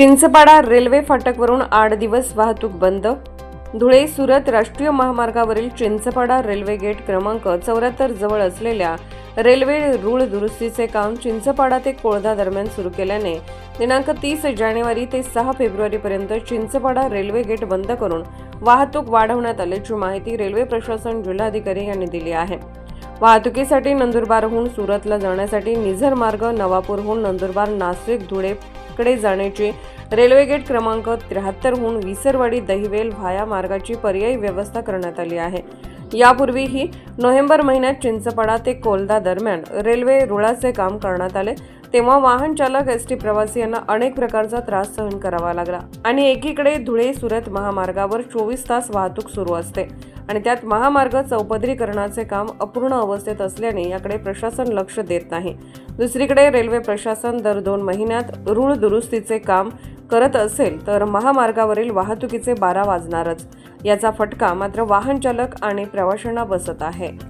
Chinchpada railway फाटकवरून आठ दिवस वाहतूक बंद. धुळे सुरत राष्ट्रीय महामार्गावरील चिंचपाडा रेल्वे गेट क्रमांक चौऱ्याहत्तर जवळ असलेल्या रेल्वे रूळ दुरुस्तीचे काम चिंचपाडा ते कोळधा दरम्यान सुरू केल्याने दिनांक तीस जानेवारी ते सहा फेब्रुवारीपर्यंत चिंचपाडा रेल्वे गेट बंद करून वाहतूक वाढवण्यात आल्याची माहिती रेल्वे प्रशासन जिल्हाधिकारी यांनी दिली आहे. वाहतुकीसाठी नंदुरबारहून सुरतला जाण्यासाठी निझर मार्ग नवापूरहून नंदुरबार नाशिक धुळेकडे जाण्याची रेल्वे गेट क्रमांक त्र्याहत्तरहून विसरवाडी दहिवेल व्हाया मार्गाची पर्यायी व्यवस्था करण्यात आली आहे. यापूर्वीही नोव्हेंबर महिन्यात चिंचपाडा ते कोलदा दरम्यान रेल्वे रुळाचे काम करण्यात आले. तेव्हा वाहन चालक एस टी प्रवासी यांना अनेक प्रकारचा त्रास सहन करावा लागला आणि एकीकडे धुळे सुरत महामार्गावर चोवीस तास वाहतूक सुरू असते. आणि त्यात महामार्ग चौपदरीकरणाचे काम अपूर्ण अवस्थेत असल्याने याकडे प्रशासन लक्ष देत नाही. दुसरीकडे रेल्वे प्रशासन दर दोन महिन्यात रूळ दुरुस्तीचे काम करत असेल तर महामार्गावरील वाहतुकीचे बारा वाजणारच. याचा फटका मात्र वाहन चालक आणि प्रवाशांना बसत आहे.